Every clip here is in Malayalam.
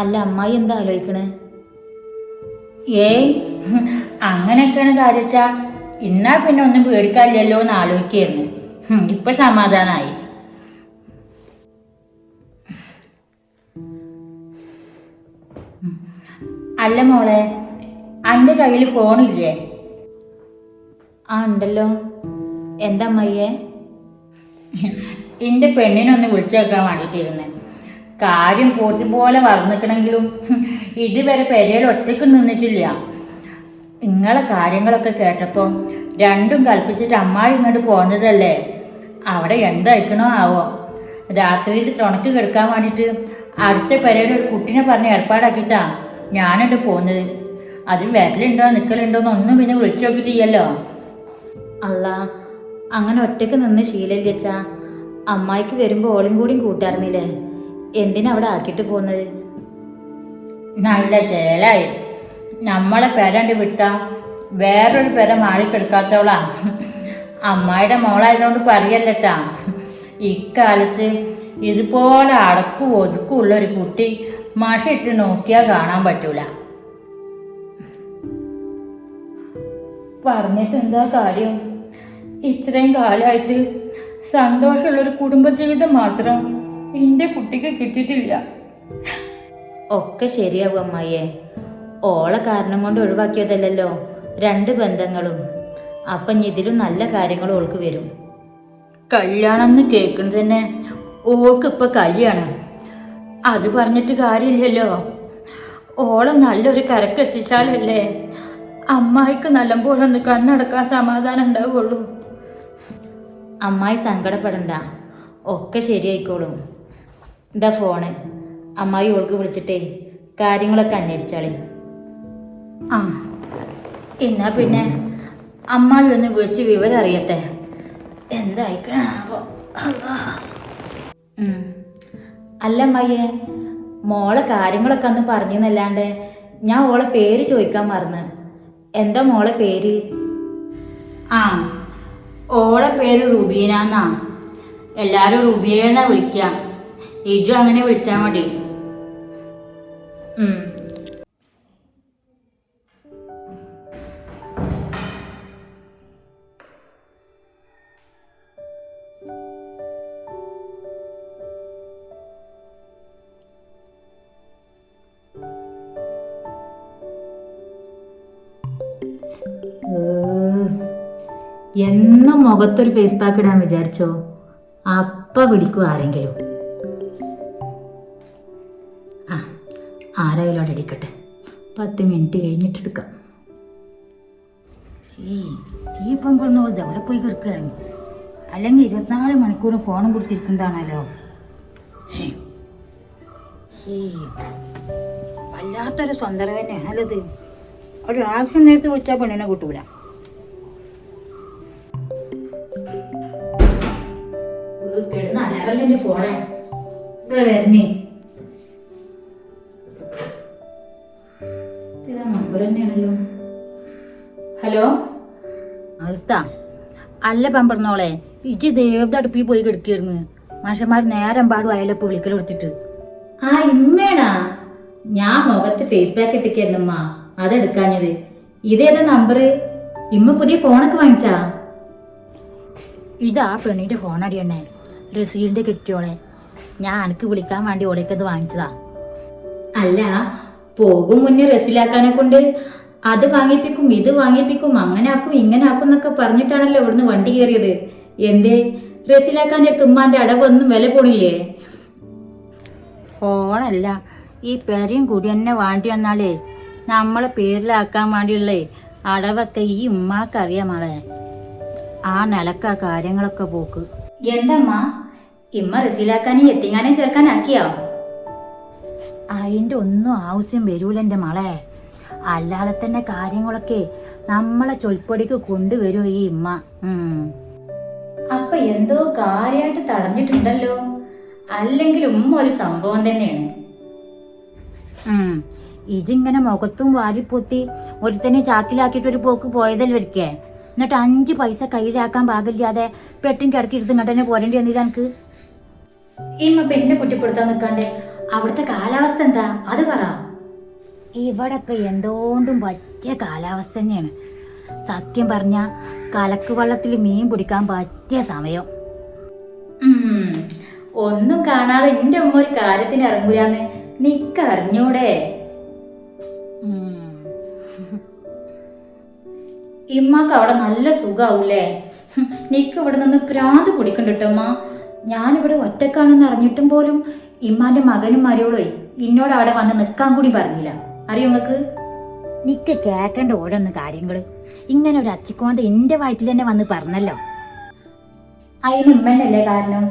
അല്ല അമ്മായി എന്താ ആലോചിക്കണേ? ഏയ് അങ്ങനെയൊക്കെയാണ് കാര്യച്ച ഇന്നാ പിന്നെ ഒന്നും പേടിക്കാനില്ലല്ലോ എന്ന് ആലോചിക്കായിരുന്നു. ഇപ്പൊ സമാധാനായി. അല്ല മോളെ അന്റെ കയ്യിൽ ഫോണില്ലേ? ആ ഉണ്ടല്ലോ. എന്താ അമ്മയ്യേ? എന്റെ പെണ്ണിനൊന്ന് വിളിച്ചു വെക്കാൻ വേണ്ടിയിട്ടിരുന്നെ കാര്യം പോറ്റി പോലെ വളർന്നിക്കണമെങ്കിലും ഇതുവരെ പെരയിൽ ഒറ്റയ്ക്ക് നിന്നിട്ടില്ല. നിങ്ങളെ കാര്യങ്ങളൊക്കെ കേട്ടപ്പോൾ രണ്ടും കൽപ്പിച്ചിട്ട് അമ്മായി ഇങ്ങോട്ട് പോന്നതല്ലേ? അവിടെ എന്തായിക്കണോ ആവോ? രാത്രിയിൽ ചുണക്ക് കിടക്കാൻ വേണ്ടിയിട്ട് അടുത്ത പെരയിൽ ഒരു കുട്ടീനെ പറഞ്ഞ് ഏർപ്പാടാക്കിയിട്ടാ ഞാനിട്ട് പോകുന്നത് അത് വരലുണ്ടോ നിൽക്കലുണ്ടോ എന്നൊന്നും പിന്നെ വിളിച്ചു നോക്കിയിട്ടില്ലല്ലോ. അല്ല അങ്ങനെ ഒറ്റയ്ക്ക് നിന്ന് ശീലല്ലേ അച്ഛാ. അമ്മായിക്ക് വരുമ്പോൾ ഓളും കൂടിയും കൂട്ടായിരുന്നില്ലേ? എന്തിനാ അവിടെ ആക്കിട്ട് പോകുന്നത്? നല്ല ചേലായി. നമ്മളെ പെരണ്ട് വിട്ട വേറൊരു പെര മാറിക്കെടുക്കാത്തോളാ അമ്മായിയുടെ മോളായതുകൊണ്ട് പറയല്ലട്ടാ. ഇക്കാലത്ത് ഇതുപോലെ അടക്കു ഒതുക്കും ഉള്ള ഒരു കുട്ടി മഷ ഇട്ട് നോക്കിയാൽ കാണാൻ പറ്റൂല. പറഞ്ഞിട്ട് എന്താ കാര്യം? ഇത്രയും കാലമായിട്ട് സന്തോഷമുള്ളൊരു കുടുംബജീവിതം മാത്രം എന്റെ കുട്ടിക്ക് കിട്ടിയിട്ടില്ല. ഒക്കെ ശരിയാവും അമ്മായിയെ. ഓളെ കാരണം കൊണ്ട് ഒഴിവാക്കിയതല്ലല്ലോ രണ്ട് ബന്ധങ്ങളും. അപ്പം ഇതിലും നല്ല കാര്യങ്ങൾ ഓൾക്ക് വരും. കല്യാണം എന്ന് കേൾക്കുന്നത് തന്നെ ഓൾക്ക് ഇപ്പൊ കല്യാണം അത് പറഞ്ഞിട്ട് കാര്യമില്ലല്ലോ. ഓളെ നല്ലൊരു കരക്കെത്തിച്ചാലല്ലേ അമ്മായിക്ക് നല്ലപോലെ ഒന്ന് കണ്ണടക്കാൻ സമാധാനം ഉണ്ടാവുള്ളൂ. അമ്മായി സങ്കടപ്പെടണ്ട. ഒക്കെ ശരിയായിക്കോളും. ഇതാ ഫോണ് അമ്മായി ഓൾക്ക് വിളിച്ചിട്ടേ കാര്യങ്ങളൊക്കെ അന്വേഷിച്ചാളേ. ആ എന്നാ പിന്നെ അമ്മായി ഒന്ന് വിളിച്ച് വിവരം അറിയട്ടെ. എന്തായിക്കണാവോ. അല്ല അമ്മായിയെ മോളെ കാര്യങ്ങളൊക്കെ അന്ന് പറഞ്ഞെന്നല്ലാണ്ട് ഞാൻ ഓളെ പേര് ചോദിക്കാൻ മറന്ന്. എന്താ മോളെ പേര്? ആ ഓളെ പേര് റുബീനാന്നാ. എല്ലാരും റുബിയെന്നാ വിളിക്കുക ഇജു അങ്ങനെ വിളിച്ചാൽ മതി. എന്നും മുഖത്തൊരു ഫേസ് പാക്ക് ഇടാൻ വിചാരിച്ചോ? അപ്പ പിടിക്കും ആരെങ്കിലും. ആ ആരായാലോടെ അടിക്കട്ടെ? ഇടിക്കട്ടെ പത്ത് മിനിറ്റ് കഴിഞ്ഞിട്ട് എടുക്കാം ഈ ഈ പെൺകുന്നോൾ എവിടെ പോയി കിടക്കുകയാണ്? അല്ലെങ്കിൽ ഇരുപത്തിനാല് മണിക്കൂറും ഫോണും കൊടുത്തിരിക്കുന്നതാണല്ലോ. വല്ലാത്തൊരു സ്വന്തം തന്നെയാണല്ലോ ഇത് ഒരു ആവശ്യം നേരത്തെ വിളിച്ചാൽ പെണ്ണിനെ കിട്ടൂല. കിടന്ന് ഫോണേ. ഇവിടെ വരുന്നേ നമ്പർ തന്നെയാണല്ലോ. ഹലോ? അടുത്ത അല്ല പമ്പറന്നോളെ ഇജ് ദേവത അടുപ്പിൽ പോയി കിടക്കായിരുന്നു മനുഷ്യന്മാർ നേരം പാടും അയലപ്പ് വിളിക്കൽ കൊടുത്തിട്ട്. ആ ഇമ്മേണാ ഞാൻ മുഖത്ത് ഫേസ് പാക്ക് ഇട്ടിക്കായിരുന്നമ്മ അതെടുക്കാഞ്ഞത് ഇതേതാ നമ്പർ ഇമ്മ പുതിയ ഫോണൊക്കെ വാങ്ങിച്ചാ? ഇതാ പെണ്ണിന്റെ ഫോൺ അടിയണ്ണേ റസീലിന്റെ കിട്ടിയോളെ. ഞാൻ എനിക്ക് വിളിക്കാൻ വേണ്ടി ഓളേക്കത് വാങ്ങിച്ചതാ. അല്ല പോകും മുന്നേ റസിലാക്കാനെ കൊണ്ട്. അത് വാങ്ങിപ്പിക്കും ഇത് വാങ്ങിപ്പിക്കും അങ്ങനെ ആക്കും ഇങ്ങനെ ആക്കും എന്നൊക്കെ പറഞ്ഞിട്ടാണല്ലോ ഇവിടുന്ന് വണ്ടി കയറിയത്. എന്തേ? റസിലാക്കാന്റെ തുമ്മാന്റെ അടവൊന്നും വില പോണില്ലേ? ഫോണല്ല ഈ പേരയും കൂടി തന്നെ വേണ്ടി വന്നാലേ നമ്മളെ പേരിലാക്കാൻ വേണ്ടിയുള്ളേ അടവൊക്കെ ഈ ഉമ്മാക്കറിയാം മോളെ. ആ നിലക്കാ കാര്യങ്ങളൊക്കെ പോക്ക്. എന്താ ഇമ്മ റസീലാക്കാനും എത്തിങ്ങാനെ ചേർക്കാനാക്കിയോ? അതിന്റെ ഒന്നും ആവശ്യം വരൂല എന്റെ മളെ. അല്ലാതെ തന്നെ കാര്യങ്ങളൊക്കെ നമ്മളെ ചൊൽപ്പടിക്ക് കൊണ്ടുവരൂ ഈ ഇമ്മ. അപ്പൊ എന്തോ കാര്യമായിട്ട് തടഞ്ഞിട്ടുണ്ടല്ലോ. അല്ലെങ്കിൽ ഉമ്മ ഒരു സംഭവം തന്നെയാണ്. ഇജിങ്ങനെ മുഖത്തും വാരിപ്പൊത്തി ഒരുത്തനെ ചാക്കിലാക്കിയിട്ട് ഒരു പോക്ക് പോയതല്ലേ ഒരിക്കേ എന്നിട്ട് അഞ്ച് പൈസ കയ്യിലാക്കാൻ പാകില്ലാതെ പെട്ടും കിടക്കി ഇങ്ങോട്ട് തന്നെ പോരേണ്ടി വന്നില്ല എനിക്ക് ഇമ്മ പിന്നെ കുറ്റപ്പെടുത്താൻ നിൽക്കാണ്ട് അവിടുത്തെ കാലാവസ്ഥ എന്താ? അത് പറ. ഇവിടെ ഇപ്പം എന്തോണ്ടും പറ്റിയ കാലാവസ്ഥ തന്നെയാണ്. സത്യം പറഞ്ഞ കലക്ക് വള്ളത്തിൽ മീൻ പിടിക്കാൻ പറ്റിയ സമയം. ഒന്നും കാണാതെ എന്റെ ഉമ്മ ഒരു കാര്യത്തിന് ഇറങ്ങൂലാന്ന് നിക്കറിഞ്ഞൂടെ? ഇമ്മക്ക് അവിടെ നല്ല സുഖാവൂലേ നിക്ക് ഇവിടെ നിന്ന് പ്രാന്ത് കുടിക്കണ്ടിട്ടോ അമ്മ ഞാനിവിടെ ഒറ്റക്കാണെന്ന് അറിഞ്ഞിട്ടും പോലും ഇമ്മാന്റെ മകനും മരിയോളേ ഇന്നോട് അവിടെ വന്ന് നിൽക്കാൻ കൂടി പറഞ്ഞില്ല. അറിയോ നിങ്ങക്ക് നിക്ക് കേക്കണ്ട ഓരോന്ന് കാര്യങ്ങൾ. ഇങ്ങനെ ഒരു അച്ചിക്കോന്ത എന്റെ വയറ്റിൽ തന്നെ വന്ന് പറഞ്ഞല്ലോ. അതിന് ഇമ്മന്നല്ലേ കാരണം?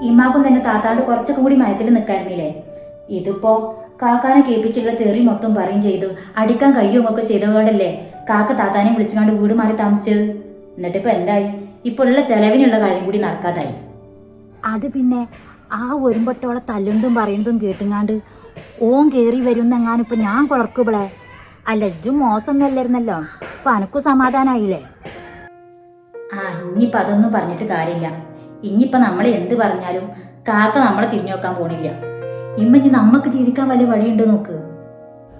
ഇമ്മാക്കും തന്നെ താത്താണ്ട് കുറച്ചൊക്കെ കൂടി മയത്തിൽ നിൽക്കായിരുന്നില്ലേ ഇതിപ്പോ കാക്കാനെ കേൾപ്പിച്ചുള്ള തെറി മൊത്തം പറയും ചെയ്തു. അടിക്കാൻ കയ്യും ഒക്കെ ചെയ്തതോടല്ലേ കാക്ക താത്താനെ വിളിച്ചുകൊണ്ട് വീട് മാറി താമസിച്ചത്. എന്നിട്ടിപ്പോ എന്തായി? ഇപ്പൊ ഉള്ള ചെലവിനുള്ള കാര്യം കൂടി നടക്കാതായി. അത് പിന്നെ ആ ഒരുമ്പട്ടോളെ തല്ലുന്നതും പറയുന്നതും കേട്ടുങ്ങാണ്ട് ഓൻ കയറി വരുന്നെങ്ങാനും ഇപ്പൊ ഞാൻ കുളർക്കുമ്പളെ അല്ല ഇജ്ജും മോശമൊന്നും അല്ലായിരുന്നല്ലോ. അപ്പം അനക്കും സമാധാനായില്ലേ? ആ ഇനിയിപ്പൊ അതൊന്നും പറഞ്ഞിട്ട് കാര്യമില്ല. ഇനിയിപ്പൊ നമ്മൾ എന്ത് പറഞ്ഞാലും കാക്ക നമ്മളെ തിരിഞ്ഞു നോക്കാൻ പോണില്ല. ഇമ്മ ഇനി നമുക്ക് ജീവിക്കാൻ വലിയ വഴിയുണ്ട് നോക്ക്.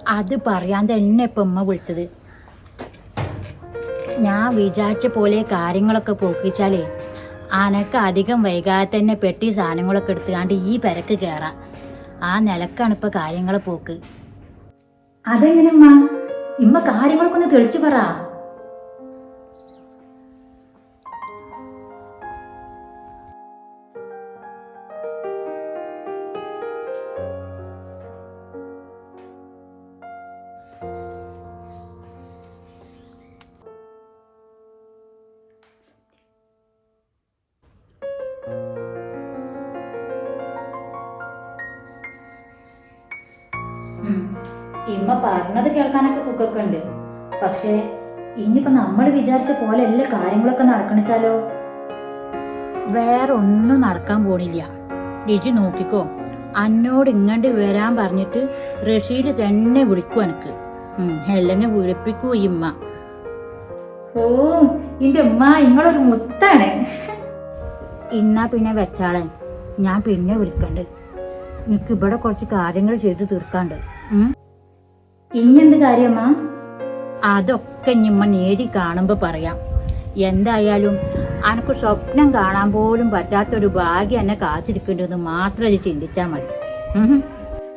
അത് പറയാൻ തന്നെ ഇപ്പൊ ഉമ്മ വിളിച്ചത്. ഞാൻ വിചാരിച്ച പോലെ കാര്യങ്ങളൊക്കെ പോക്കിച്ചാലേ അനക്ക് അധികം വൈകാതെ തന്നെ പെട്ടി സാധനങ്ങളൊക്കെ എടുത്തുകാണ്ട് ഈ പെരക്ക് കയറാം ആ നിലക്കാണ് ഇപ്പൊ കാര്യങ്ങളെ പോക്ക്. അതെങ്ങനെ ഇമ്മ കാര്യങ്ങൾക്കൊന്ന് തെളിച്ചു പറ. ഇമ്മ പറഞ്ഞത് കേൾക്കാനൊക്കെ സുഖമൊക്കെ ഉണ്ട് പക്ഷേ ഇനിയിപ്പോ നമ്മൾ വിചാരിച്ച പോലെ എല്ലാ കാര്യങ്ങളൊക്കെ നടക്കണിച്ചാലോ? വേറെ ഒന്നും നടക്കാൻ പോണില്ല. രുചി നോക്കിക്കോ. അന്നോട് ഇങ്ങോട്ട് വരാൻ പറഞ്ഞിട്ട് റഷീദ് തന്നെ വിളിക്കും എനിക്ക് എല്ലെന്നെ അല്ലെങ്കിൽ വിളിപ്പിക്കൂ ഈ ഉമ്മ ഓ ഇന്റെ ഉമ്മ ഇങ്ങളൊരു മുത്താണ്. ഇന്നാ പിന്നെ വെച്ചാളെ. ഞാൻ പിന്നെ വിളിക്കണ്ട്. എനിക്ക് ഇവിടെ കുറച്ച് കാര്യങ്ങൾ ചെയ്ത് തീർക്കാണ്ട്. ഇഞ്ഞെന്ത് കാര്യമാ? അതൊക്കെ ഞമ്മ നേരി കാണുമ്പോൾ പറയാം. എന്തായാലും അനക്ക് സ്വപ്നം കാണാൻ പോലും പറ്റാത്തൊരു ഭാഗ്യം എന്നെ കാത്തിരിക്കേണ്ടതെന്ന് മാത്രം അത് ചിന്തിച്ചാൽ മതി.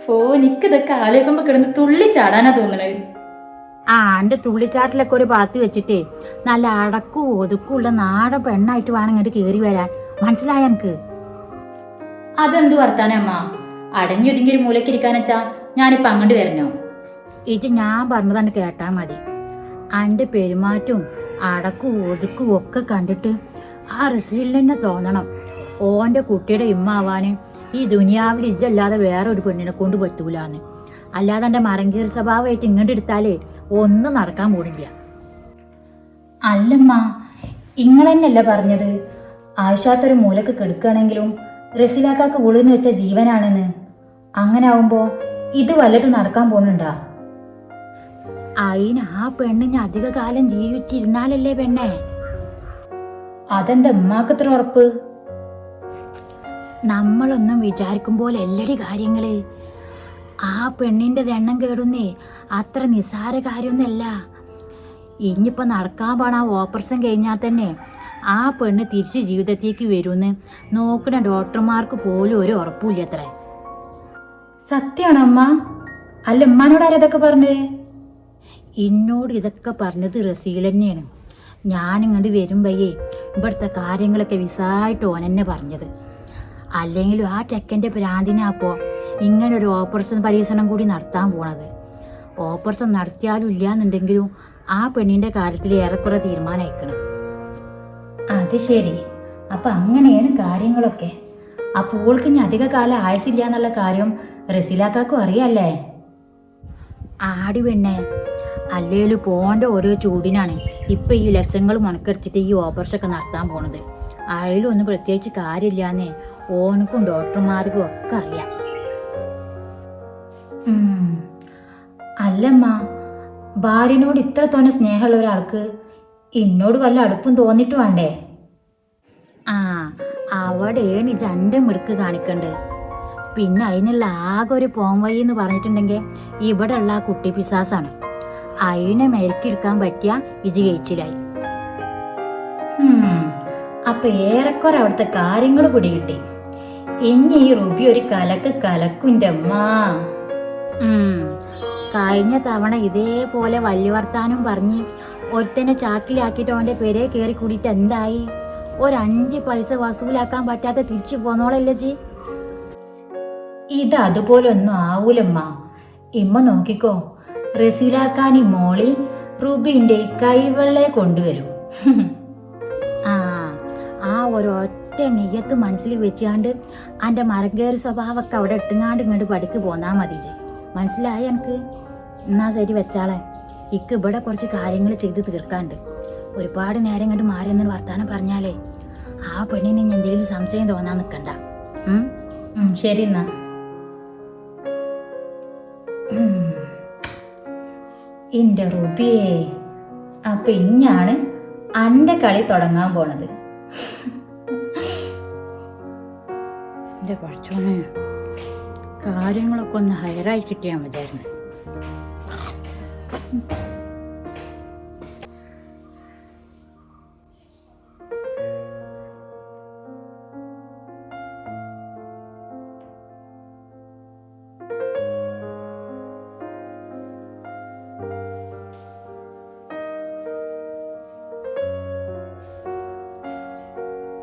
ഓ നിക്കിതൊക്കെ ആലോചിക്കുമ്പോ കിടന്ന് തുള്ളി ചാടാനാ തോന്നണത്. ആ എന്റെ തുള്ളിച്ചാട്ടിലൊക്കെ ഒരു പാത്തി വെച്ചിട്ടേ നല്ല അടക്കും ഒതുക്കുള്ള നാടൻ പെണ്ണായിട്ട് വേണം ഇങ്ങോട്ട് കയറി വരാൻ. മനസ്സിലായ എനിക്ക് അതെന്ത് വർത്താനമ്മ അടഞ്ഞൊതുങ്ങി ഒരു മൂലക്കിരിക്കാനെച്ചാ ഞാനിപ്പോ അങ്ങോട്ട് വരണോ? ഇത് ഞാൻ പറഞ്ഞതാണ് കേട്ടാൽ മതി. എന്റെ പെരുമാറ്റവും അടക്കും ഒതുക്കും ഒക്കെ കണ്ടിട്ട് ആ റസീലിന് തന്നെ തോന്നണം. ഓന്റെ കുട്ടിയുടെ ഇമ്മാവാന് ഈ ദുനിയാവിൽ ഇജ്ജല്ലാതെ വേറെ ഒരു പെണ്ണിനെ കൊണ്ട് പറ്റൂലാന്ന്. അല്ലാതെ എന്റെ മറങ്കീർ സ്വഭാവമായിട്ട് ഇങ്ങോട്ട് എടുത്താലേ ഒന്നും നടക്കാൻ പോണില്ല. അല്ലമ്മ ഇങ്ങളെന്നല്ല പറഞ്ഞത്? ആവശ്യാത്തൊരു മൂലക്ക് കെടുക്കുകയാണെങ്കിലും റസിലാക്കാക്ക് ഉളിന്ന് വെച്ച ജീവനാണെന്ന്. അങ്ങനെ ആവുമ്പോ ഇത് വല്ലതും നടക്കാൻ പോണുണ്ടാ? അതിന് ആ പെണ്ണിന് അധിക കാലം ജീവിച്ചിരുന്നാലല്ലേ പെണ്ണേ? അതെന്താ ഉമ്മാക്കത്ര ഉറപ്പ്? നമ്മളൊന്നും വിചാരിക്കും പോലെ എല്ലടി കാര്യങ്ങൾ. ആ പെണ്ണിന്റെ എണ്ണം കേടുന്നേ അത്ര നിസ്സാര കാര്യമൊന്നല്ല ഇനിയിപ്പോ നടക്കാൻ പോണ ഓപ്പറേഷൻ കഴിഞ്ഞാൽ തന്നെ ആ പെണ്ണ് തിരിച്ച് ജീവിതത്തേക്ക് വരുമെന്ന് നോക്കുന്ന ഡോക്ടർമാർക്ക് പോലും ഒരു ഉറപ്പില്ല അത്ര. സത്യമാണോ അമ്മ അല്ല ഉമ്മാനോട് ആരതൊക്കെ പറഞ്ഞത് എന്നോട് ഇതൊക്കെ പറഞ്ഞത് റസീൽ തന്നെയാണ്. ഞാനിങ്ങോട്ട് വരുമ്പയേ ഇവിടുത്തെ കാര്യങ്ങളൊക്കെ വിസായിട്ട് ഓനെന്നെ പറഞ്ഞത്. അല്ലെങ്കിലും ആ ചെക്കന്റെ ഭ്രാന്തിനാപ്പോ ഇങ്ങനെ ഒരു ഓപ്പറേഷൻ പരീക്ഷണം കൂടി നടത്താൻ പോണത്. ഓപ്പറേഷൻ നടത്തിയാലും ഇല്ലാന്നുണ്ടെങ്കിലും ആ പെണ്ണിന്റെ കാര്യത്തിൽ ഏറെക്കുറെ തീരുമാനമായിക്കണം. അത് ശരി. അപ്പം അങ്ങനെയാണ് കാര്യങ്ങളൊക്കെ. അപ്പോൾ ഓൾക്ക് ഇനി അധിക കാലം ആയസില്ല എന്നുള്ള കാര്യം റസിലാക്കാക്കും അറിയാല്ലേ? ആടി പെണ്ണെ അല്ലേലും പോന്റെ ഓരോ ചൂടിനാണ്. ഇപ്പൊ ഈ ലക്ഷങ്ങൾ മുനക്കെടുത്തിട്ട് ഈ ഓപ്പറേഷൻ ഒക്കെ നടത്താൻ പോണത്. അതിലും ഒന്നും പ്രത്യേകിച്ച് കാര്യമില്ലാന്നേ ഓനക്കും ഡോക്ടർമാർക്കും ഒക്കെ അറിയാം. അല്ലമ്മ ഭാര്യനോട് ഇത്ര തോന്നെ സ്നേഹമുള്ള ഒരാൾക്ക് എന്നോട് വല്ല അടുപ്പും തോന്നിട്ട് വേണ്ടേ? ആ അവിടെയാണ് ജന്റെ മിടുക്ക് കാണിക്കണ്ട്. പിന്നെ അതിനുള്ള ആകെ ഒരു പോംവഴി എന്ന് പറഞ്ഞിട്ടുണ്ടെങ്കിൽ ഇവിടെ ഉള്ള ആ കുട്ടി പിസാസാണ് അതിനെ മെരുക്കിയെടുക്കാൻ പറ്റിയ ഇത് ജയിച്ചിലായി അപ്പൊ ഏറെക്കുറെ അവിടുത്തെ കാര്യങ്ങൾ കൂടി കിട്ടി. ഇനി ഈ റുബി ഒരു കലക്ക് കലക്കുന്റെ അമ്മ. കഴിഞ്ഞ തവണ ഇതേപോലെ വലിയ വർത്താനം പറഞ്ഞ് ഒരുത്തനെ ചാക്കിലാക്കിയിട്ട് അവന്റെ പേരെ കയറി കൂടിയിട്ട് എന്തായി? ഒരഞ്ച് പൈസ വസൂലാക്കാൻ പറ്റാതെ തിരിച്ചു പോന്നോളല്ലേ ജി? ഇത് അതുപോലെ ഒന്നും ആവൂലമ്മ. ഇമ്മ നോക്കിക്കോ റസീലാക്കാനി മോളിൽ റുബിന്റെ കൈവെള്ളെ കൊണ്ടുവരും. ആ ആ ഒരു ഒറ്റ നെയ്യത്ത് മനസ്സിൽ വെച്ചാണ്ട് എന്റെ മരങ്കേറി സ്വഭാവമൊക്കെ അവിടെ ഇട്ടുങ്ങാണ്ട് ഇങ്ങോട്ട് പടിക്ക് പോന്നാ മതി മനസ്സിലായി എനിക്ക്? എന്നാ ശരി വെച്ചാളെ. ഇക്ക് ഇവിടെ കുറച്ച് കാര്യങ്ങൾ ചെയ്ത് തീർക്കാണ്ട്. ഒരുപാട് നേരം ഇങ്ങോട്ട് മാറി എന്നൊരു വർത്താനം പറഞ്ഞാലേ ആ പെണ്ണിന് എന്തെങ്കിലും സംശയം തോന്നാൻ നിൽക്കണ്ട ശരി എന്നാ. ഇന്റെ റുബിയേ. അപ്പൊ ഇഞ്ഞാണ് അന്റെ കളി തുടങ്ങാൻ പോണത്. എന്റെ കാര്യങ്ങളൊക്കെ ഒന്ന് ഹയറായി കിട്ടിയാൽ മതിയായിരുന്നു.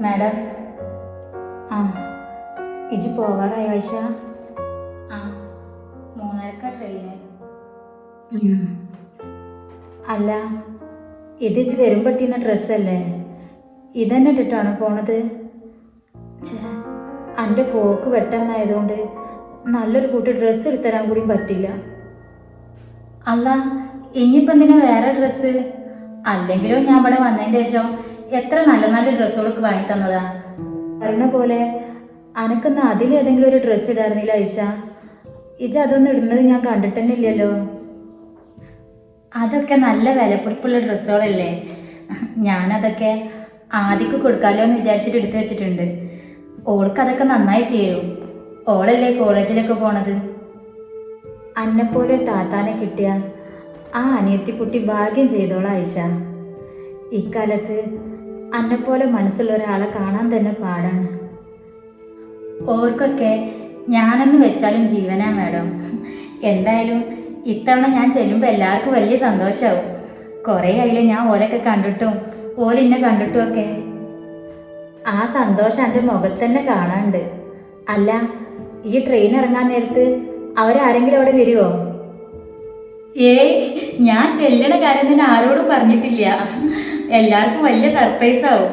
മാഡം. ആ ഇജ് പോവാറായി വശ ആ മൂന്നരക്ക ട്രെയിന് അല്ല ഇത് ഇജ് വരുമ്പട്ടിന്ന ഡ്രസ്സല്ലേ ഇതന്നെ ഇട്ടിട്ടാണ് പോണത്? എന്റെ പോക്ക് വെട്ടെന്നായതുകൊണ്ട് നല്ലൊരു കൂട്ടി ഡ്രസ്സ് എടുത്തരാൻ കൂടി പറ്റില്ല. അല്ല ഇനിയിപ്പം എന്തിനാ വേറെ ഡ്രസ്സ് അല്ലെങ്കിലും ഞാൻ ഇവിടെ വന്നതിന് ശേഷം എത്ര നല്ല നല്ല ഡ്രസ്സുകളൊക്കെ വാങ്ങി തന്നതാ? പറഞ്ഞ പോലെ അനക്കൊന്ന് അതിലേതെങ്കിലും ഒരു ഡ്രസ്സ് ഇടായിരുന്നില്ല ഐഷ ഇജ അതൊന്നും ഇടുന്നത് ഞാൻ കണ്ടിട്ടന്നെ ഇല്ലല്ലോ അതൊക്കെ നല്ല വിലപ്പിടിപ്പുള്ള ഡ്രസ്സുകളല്ലേ ഞാനതൊക്കെ ആദ്യക്ക് കൊടുക്കാമല്ലോ എന്ന് വിചാരിച്ചിട്ട് എടുത്തു വെച്ചിട്ടുണ്ട്. ഓൾക്ക് അതൊക്കെ നന്നായി ചെയ്യൂ. ഓളല്ലേ കോളേജിലൊക്കെ പോണത്? അന്നെപ്പോലെ പോലെ താത്താനെ കിട്ടിയ ആ അനിയത്തിക്കുട്ടി ഭാഗ്യം ചെയ്തോളാം ഐഷ ഇക്കാലത്ത് അന്നെപ്പോലെ മനസ്സുള്ള ഒരാളെ കാണാൻ തന്നെ പാടാണ്. ഓർക്കൊക്കെ ഞാനെന്ന് വെച്ചാലും ജീവനാ മാഡം. എന്തായാലും ഇത്തവണ ഞാൻ ചെല്ലുമ്പോൾ എല്ലാവർക്കും വലിയ സന്തോഷമാവും കുറേ ആയില്ല ഞാൻ ഓലൊക്കെ കണ്ടിട്ടും ഓലിന്നെ കണ്ടിട്ടും ഒക്കെ. ആ സന്തോഷം എന്റെ മുഖത്ത് തന്നെ കാണാണ്ട്. അല്ല ഈ ട്രെയിൻ ഇറങ്ങാൻ നേരത്ത് അവരാരെങ്കിലും അവിടെ വരുമോ ഏയ് ഞാൻ ചെല്ലണ കാര്യം തന്നെ ആരോടും പറഞ്ഞിട്ടില്ല. എല്ലാവർക്കും വലിയ സർപ്രൈസ് ആവും.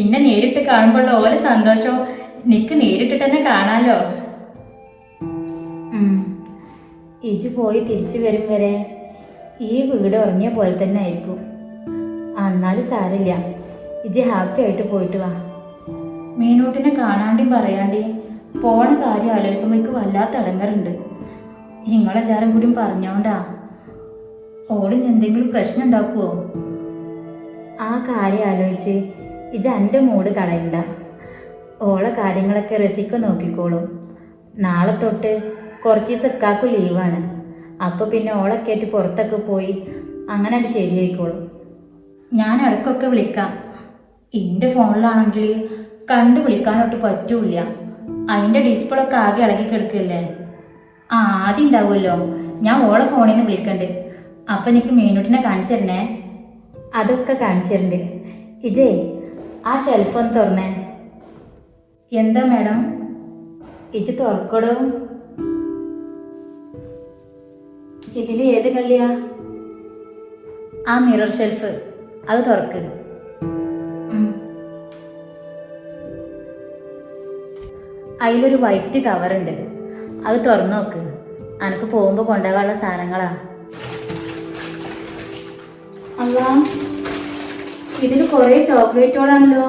ഇന്നെ നേരിട്ട് കാണുമ്പോൾ ഓരോ സന്തോഷവും നിക്ക് നേരിട്ട് തന്നെ കാണാലോ. ഇജ് പോയി തിരിച്ചു വരും വരെ ഈ വീട് ഉറങ്ങിയ പോലെ തന്നെ ആയിരിക്കും. എന്നാലും സാരില്ല ഇജ് ഹാപ്പി ആയിട്ട് പോയിട്ട് വാ. മീനൂട്ടിനെ കാണാണ്ടി പറയാണ്ടിയും പോണ കാര്യം ആലോചിക്കുമ്പോൾ എനിക്ക് വല്ലാത്ത അടങ്ങാറുണ്ട് നിങ്ങളെല്ലാരും കൂടിയും പറഞ്ഞോണ്ടാ. ഓളിന് എന്തെങ്കിലും പ്രശ്നം ഉണ്ടാക്കുവോ? ആ കാര്യം ആലോചിച്ച് ഇജ എന്റെ മൂഡ് കളയണ്ട. ഓളെ കാര്യങ്ങളൊക്കെ രസിക്ക നോക്കിക്കോളും. നാളെ തൊട്ട് കുറച്ച് സക്കാക്കു ലീവാണ്. അപ്പോൾ പിന്നെ ഓളെ കയറ്റി പുറത്തൊക്കെ പോയി അങ്ങനെ അത് ശരിയായിക്കോളും. ഞാൻ ഇടയ്ക്കൊക്കെ വിളിക്കാം. എന്റെ ഫോണിലാണെങ്കിൽ കണ്ടു വിളിക്കാനൊട്ട് പറ്റൂല അതിന്റെ ഡിസ്പ്ലേ ഒക്കെ ആകെ ഇളകി കിടക്കല്ലേ? ആ ആദ്യം ഉണ്ടാവുമല്ലോ. ഞാൻ ഓളെ ഫോണിൽ നിന്ന് വിളിക്കണ്ട്. അപ്പം എനിക്ക് മീനുട്ടിനെ കാണിച്ചു തരണേ. അതൊക്കെ കാണിച്ചിട്ടുണ്ട്. ഇജേ ആ ഷെൽഫൊന്ന് തുറന്നേ. എന്താ മേഡം? ഇജ് തുറക്കടോ? ഇതിൽ ഏത് കള്ളിയാ? ആ മിറർ ഷെൽഫ് അത് തുറക്ക്. അതിലൊരു വൈറ്റ് കവറുണ്ട് അത് തുറന്നു നോക്ക്. അനക്ക് പോകുമ്പോൾ കൊണ്ടുപോകാനുള്ള സാധനങ്ങളാ. അല്ല ഇതിൽ കുറേ ചോക്ലേറ്റോടാണല്ലോ.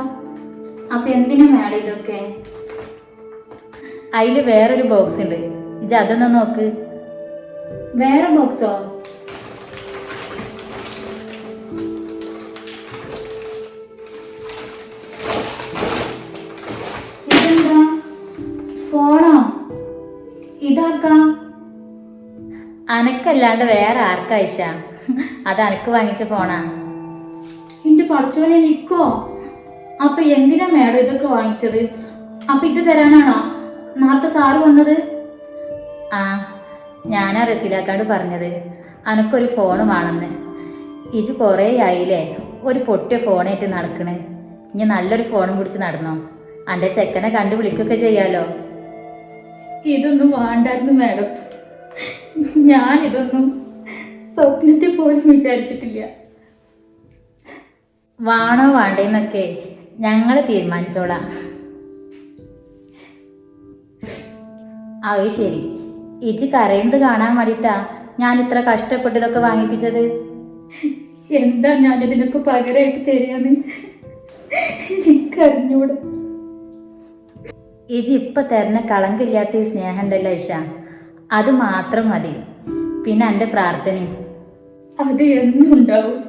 അപ്പൊ എന്തിനാ മാഡം ഇതൊക്കെ? അതിൽ വേറൊരു ബോക്സ് ഉണ്ട് ഇജ് അതൊന്ന് നോക്ക്. വേറെ ബോക്സോ? ഇതെന്താ? ഫോണോ? ഇതാക്കാം അനക്കല്ലാണ്ട് വേറെ ആർക്കാ അത് അനക്ക് വാങ്ങിച്ച ഫോണാ എന്റെ പഠിച്ചവനെ നിക്കോ? അപ്പൊ എന്തിനാ മേഡം ഇതൊക്കെ വാങ്ങിച്ചത്? അപ്പൊ ഇത് തരാനാണോ? നേരത്തെ സാറ് വന്നത്? ആ ഞാനാ റസീലാക്കാട് പറഞ്ഞത്. അനക്കൊരു ഫോൺ വേണമെന്ന് ഇത് കുറേ ആയില്ലേ ഒരു പൊട്ടിയ ഫോണായിട്ട് നടക്കണ്. ഇനി നല്ലൊരു ഫോണും പിടിച്ച് നടന്നോ? എന്റെ ചെക്കനെ കണ്ടു വിളിക്കുകയൊക്കെ ചെയ്യാലോ? ഇതൊന്നും വേണ്ടായിരുന്നു മാഡം. ഞാനിതൊന്നും സ്വപ്നത്തിൽ പോലും വിചാരിച്ചിട്ടില്ല. വാണോ വേണ്ടെന്നൊക്കെ ഞങ്ങൾ തീരുമാനിച്ചോളാം. അത് ശരി. ഇജി കരയുന്നത് കാണാൻ വേണ്ടിട്ടാ ഞാൻ ഇത്ര കഷ്ടപ്പെട്ട് ഇതൊക്കെ വാങ്ങിപ്പിച്ചത്. എന്താ ഞാൻ ഇതിനൊക്കെ പകരമായിട്ട് തരികയെന്ന് ഇജി ഇജ് ഇപ്പൊ തരുന്ന കളങ്കില്ലാത്ത ഈ സ്നേഹം ഉണ്ടല്ലോ ഇഷ അത് മാത്രം മതി. പിന്നെ എന്റെ പ്രാർത്ഥനയും. അത് എന്നും ഉണ്ടാവും.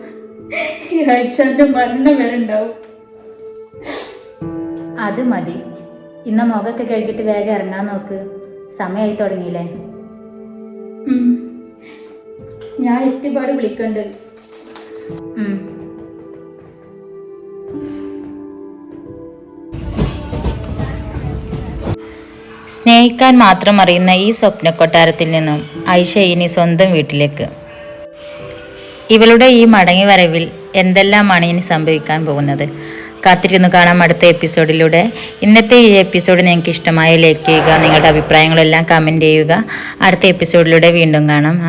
ഈ ഐഷാന്റെ മരണം വരെ ഉണ്ടാവും. അത് മതി. ഇന്ന മുഖമൊക്കെ കഴുകിയിട്ട് വേഗം ഇറങ്ങാൻ നോക്ക്. സമയമായി തുടങ്ങിയില്ലേ? ഞാൻ എത്തിപ്പാട് വിളിക്കണ്ട്. സ്നേഹിക്കാൻ മാത്രം അറിയുന്ന ഈ സ്വപ്ന കൊട്ടാരത്തിൽ നിന്നും ഐഷ ഇനി സ്വന്തം വീട്ടിലേക്ക്. ഇവളുടെ ഈ മടങ്ങി വരവിൽ എന്തെല്ലാമാണ് ഇനി സംഭവിക്കാൻ പോകുന്നത്? കാത്തിരുന്ന് കാണാം അടുത്ത എപ്പിസോഡിലൂടെ. ഇന്നത്തെ ഈ എപ്പിസോഡ് നിങ്ങൾക്ക് ഇഷ്ടമായ ലൈക്ക് ചെയ്യുക. നിങ്ങളുടെ അഭിപ്രായങ്ങളെല്ലാം കമന്റ് ചെയ്യുക. അടുത്ത എപ്പിസോഡിലൂടെ വീണ്ടും കാണാം.